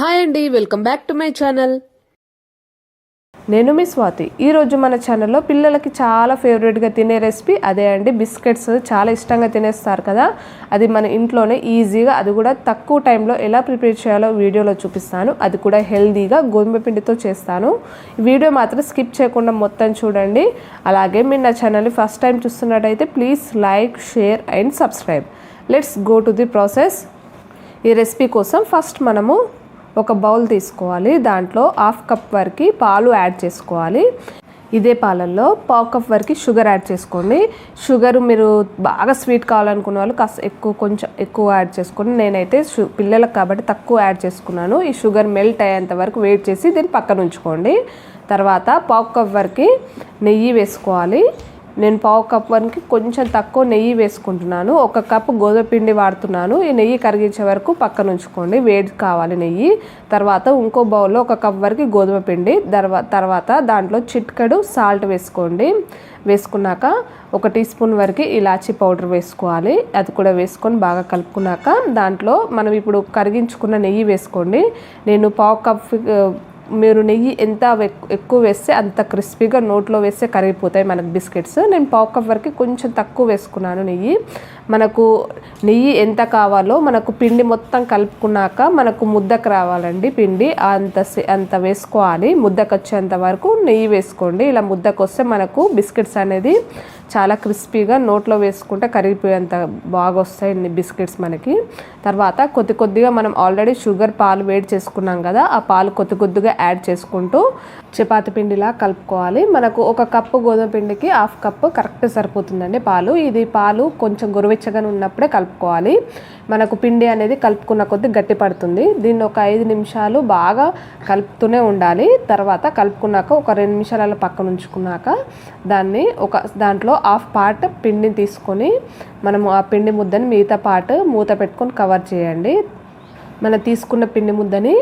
Hi అండి welcome back to my channel. నేను మీ స్వాతి. ఈరోజు మన ఛానల్లో పిల్లలకి చాలా ఫేవరెట్గా తినే రెసిపీ అదే అండి బిస్కెట్స్. చాలా ఇష్టంగా తినేస్తారు కదా. అది మన ఇంట్లోనే ఈజీగా అది కూడా తక్కువ టైంలో ఎలా ప్రిపేర్ చేయాలో వీడియోలో చూపిస్తాను. అది కూడా హెల్దీగా గోధుమ పిండితో చేస్తాను. వీడియో మాత్రం స్కిప్ చేయకుండా మొత్తం చూడండి. అలాగే మీరు నా ఛానల్ని ఫస్ట్ టైం చూస్తున్నట్టయితే please like share and subscribe. Let's go to the process. ఈ రెసిపీ కోసం ఫస్ట్ మనము ఒక బౌల్ తీసుకోవాలి. దాంట్లో హాఫ్ కప్ వరకు పాలు యాడ్ చేసుకోవాలి. ఇదే పాలల్లో పావు కప్ వరకు షుగర్ యాడ్ చేసుకోండి. షుగర్ మీరు బాగా స్వీట్ కావాలనుకున్న వాళ్ళు కాస్త ఎక్కువ కొంచెం ఎక్కువ యాడ్ చేసుకోండి నేనైతే షు పిల్లలకు కాబట్టి తక్కువ యాడ్ చేసుకున్నాను. ఈ షుగర్ మెల్ట్ అయ్యేంత వరకు వెయిట్ చేసి దీన్ని పక్కన ఉంచుకోండి. తర్వాత పావు కప్ వరకు నెయ్యి వేసుకోవాలి. నేను పావు కప్ వరకు కొంచెం తక్కువ నెయ్యి వేసుకుంటున్నాను. ఒక కప్పు గోధుమపిండి వాడుతున్నాను. ఈ నెయ్యి కరిగించే వరకు పక్కన ఉంచుకోండి. వేడి కావాలి నెయ్యి. తర్వాత ఇంకో బౌల్లో ఒక కప్ వరకు గోధుమ పిండి. తర్వాత దాంట్లో చిట్కడు సాల్ట్ వేసుకోండి. వేసుకున్నాక ఒక టీ స్పూన్ వరకు ఇలాచీ పౌడర్ వేసుకోవాలి. అది కూడా వేసుకొని బాగా కలుపుకున్నాక దాంట్లో మనం ఇప్పుడు కరిగించుకున్న నెయ్యి వేసుకోండి. నేను పావు కప్ మీరు నెయ్యి ఎంత ఎక్కువ వేస్తే అంత క్రిస్పీగా నోట్లో వేస్తే కరిగిపోతాయి మనకు బిస్కెట్స్. నేను పావు కప్ వరకు కొంచెం తక్కువ వేసుకున్నాను నెయ్యి. మనకు నెయ్యి ఎంత కావాలో మనకు పిండి మొత్తం కలుపుకున్నాక మనకు ముద్దకు రావాలండి పిండి. అంత అంత వేసుకోవాలి. ముద్దకు వచ్చేంత వరకు నెయ్యి వేసుకోండి. ఇలా ముద్దకు వస్తే మనకు బిస్కెట్స్ అనేది చాలా క్రిస్పీగా నోట్లో వేసుకుంటే కరిగిపోయేంత బాగా వస్తాయి బిస్కెట్స్ మనకి. తర్వాత కొద్ది కొద్దిగా మనం ఆల్రెడీ షుగర్ పాలు వేడి చేసుకున్నాం కదా ఆ పాలు కొద్ది కొద్దిగా యాడ్ చేసుకుంటూ చపాతి పిండిలా కలుపుకోవాలి. మనకు ఒక కప్పు గోధుమ పిండికి హాఫ్ కప్పు కరెక్ట్ సరిపోతుందండి పాలు. ఇది పాలు కొంచెం గొరువెచ్చగా ఉన్నప్పుడే కలుపుకోవాలి. మనకు పిండి అనేది కలుపుకున్న కొద్ది గట్టి పడుతుంది. దీన్ని ఒక ఐదు నిమిషాలు బాగా కలుపుతూనే ఉండాలి. తర్వాత కలుపుకున్నాక ఒక రెండు నిమిషాల పక్కన ఉంచుకున్నాక దాన్ని ఒక దాంట్లో హాఫ్ పార్ట్ పిండిని తీసుకొని మనము ఆ పిండి ముద్దని మిగతా పార్ట్ మూత పెట్టుకొని కవర్ చేయండి. మనం తీసుకున్న పిండి ముద్దని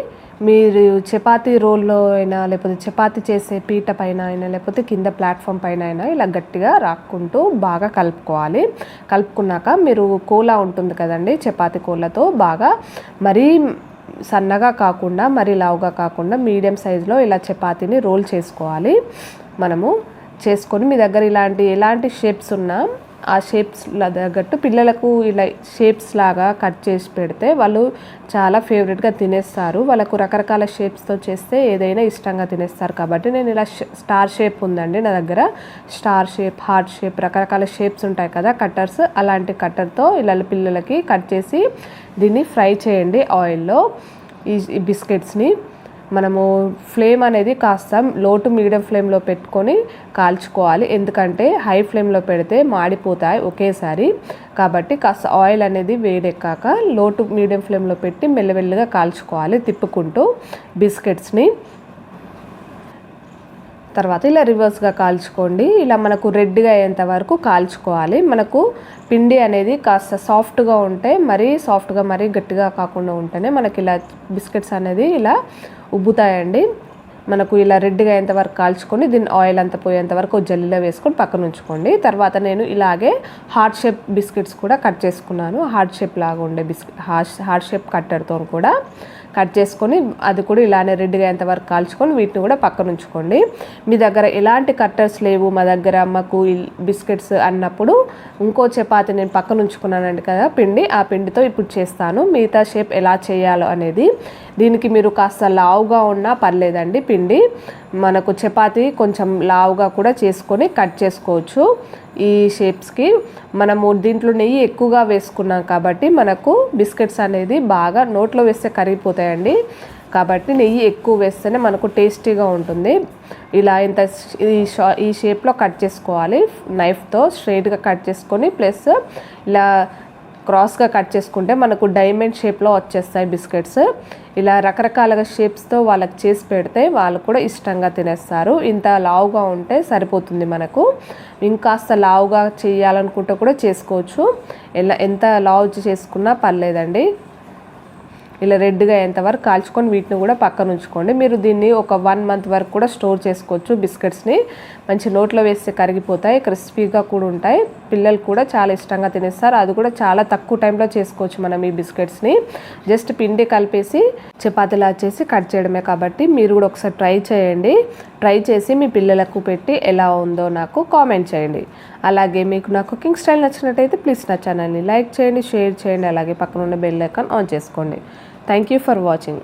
మీరు చపాతీ రోల్లో అయినా లేకపోతే చపాతీ చేసే పీట పైన అయినా లేకపోతే కింద ప్లాట్ఫామ్ పైన అయినా ఇలా గట్టిగా రాక్కుంటూ బాగా కలుపుకోవాలి. కలుపుకున్నాక మీరు కోలా ఉంటుంది కదండి చపాతీ కోళ్ళతో బాగా మరీ సన్నగా కాకుండా మరీ లావుగా కాకుండా మీడియం సైజులో ఇలా చపాతీని రోల్ చేసుకోవాలి. మనము చేసుకొని మీ దగ్గర ఇలాంటి ఎలాంటి షేప్స్ ఉన్నా ఆ షేప్స్ తగ్గట్టు పిల్లలకు ఇలా షేప్స్ లాగా కట్ చేసి పెడితే వాళ్ళు చాలా ఫేవరెట్గా తినేస్తారు. వాళ్ళకు రకరకాల షేప్స్తో చేస్తే ఏదైనా ఇష్టంగా తినేస్తారు. కాబట్టి నేను ఇలా స్టార్ షేప్ ఉందండి నా దగ్గర. స్టార్ షేప్ హార్ట్ షేప్ రకరకాల షేప్స్ ఉంటాయి కదా కట్టర్స్ అలాంటి కట్టర్తో ఇలా పిల్లలకి కట్ చేసి దీన్ని ఫ్రై చేయండి ఆయిల్లో ఈ బిస్కెట్స్ని మనము ఫ్లేమ్ అనేది కాస్త లో టు మీడియం ఫ్లేమ్లో పెట్టుకొని కాల్చుకోవాలి. ఎందుకంటే హై ఫ్లేమ్లో పెడితే మాడిపోతాయి ఒకేసారి. కాబట్టి కాస్త ఆయిల్ అనేది వేడెక్కాక లో టు మీడియం ఫ్లేమ్లో పెట్టి మెల్లమెల్లగా కాల్చుకోవాలి తిప్పుకుంటూ బిస్కెట్స్ని. తర్వాత ఇలా రివర్స్గా కాల్చుకోండి. ఇలా మనకు రెడ్గా అయ్యేంత వరకు కాల్చుకోవాలి. మనకు పిండి అనేది కాస్త సాఫ్ట్గా ఉంటే మరీ సాఫ్ట్గా మరీ గట్టిగా కాకుండా ఉంటేనే మనకి ఇలా బిస్కెట్స్ అనేది ఇలా ఉబ్బుతాయండి. మనకు ఇలా రెడ్గా అయ్యేంత వరకు కాల్చుకొని దీన్ని ఆయిల్ అంతా పోయేంత వరకు జల్లీలో వేసుకొని పక్కన ఉంచుకోండి. తర్వాత నేను ఇలాగే హార్ట్ షేప్ బిస్కెట్స్ కూడా కట్ చేసుకున్నాను. హార్ట్ షేప్ లాగా ఉండే బిస్కెట్ హార్ట్ షేప్ కట్టర్తో కూడా. కట్ చేసుకొని అది కూడా ఇలానే రెడ్గా ఎంతవరకు కాల్చుకొని వీటిని కూడా పక్కన ఉంచుకోండి. మీ దగ్గర ఎలాంటి కట్టర్స్ లేవు మా దగ్గర మాకు బిస్కెట్స్ అన్నప్పుడు ఇంకో చపాతి నేను పక్కన ఉంచుకున్నానండి కదా పిండి. ఆ పిండితో ఇప్పుడు చేస్తాను. మిగతా షేప్ ఎలా చేయాలో అనేది దీనికి మీరు కాస్త లావుగా ఉన్నా పర్లేదండి పిండి. మనకు చపాతి కొంచెం లావుగా కూడా చేసుకొని కట్ చేసుకోవచ్చు ఈ షేప్స్కి మనము దీంట్లో నెయ్యి ఎక్కువగా వేసుకున్నాం కాబట్టి మనకు బిస్కెట్స్ అనేది బాగా నోట్లో వేస్తే కరిగిపోతాయండి. కాబట్టి నెయ్యి ఎక్కువ వేస్తేనే మనకు టేస్టీగా ఉంటుంది. ఇలా ఇంత ఈ షా ఈ షేప్లో కట్ చేసుకోవాలి. నైఫ్తో స్ట్రైట్గా కట్ చేసుకొని ప్లస్ ఇలా క్రాస్గా కట్ చేసుకుంటే మనకు డైమండ్ షేప్లో వచ్చేస్తాయి బిస్కెట్స్. ఇలా రకరకాలుగా షేప్స్తో వాళ్ళకి చేసి పెడితే వాళ్ళు కూడా ఇష్టంగా తినేస్తారు. ఇంత లావుగా ఉంటే సరిపోతుంది మనకు. ఇంకాస్త లావుగా చేయాలనుకుంటే కూడా చేసుకోవచ్చు. ఎలా ఎంత లావు చేసుకున్నా పర్లేదండి. ఇలా రెడ్గా అయ్యేంతవరకు కాల్చుకొని వీటిని కూడా పక్కన ఉంచుకోండి. మీరు దీన్ని ఒక వన్ మంత్ వరకు కూడా స్టోర్ చేసుకోవచ్చు బిస్కెట్స్ని. మంచి నోట్లో వేస్తే కరిగిపోతాయి క్రిస్పీగా కూడా ఉంటాయి. పిల్లలు కూడా చాలా ఇష్టంగా తినేస్తారు. అది కూడా చాలా తక్కువ టైంలో చేసుకోవచ్చు మనం ఈ బిస్కెట్స్ని. జస్ట్ పిండి కలిపేసి చపాతీలా చేసి కట్ చేయడమే కాబట్టి మీరు కూడా ఒకసారి ట్రై చేయండి. ట్రై చేసి మీ పిల్లలకు పెట్టి ఎలా ఉందో నాకు కామెంట్ చేయండి. అలాగే మీకు నా కుకింగ్ స్టైల్ నచ్చినట్టయితే ప్లీజ్ నా ఛానల్ని లైక్ చేయండి షేర్ చేయండి అలాగే పక్కన ఉన్న బెల్ ఐకాన్ ఆన్ చేసుకోండి. Thank you for watching.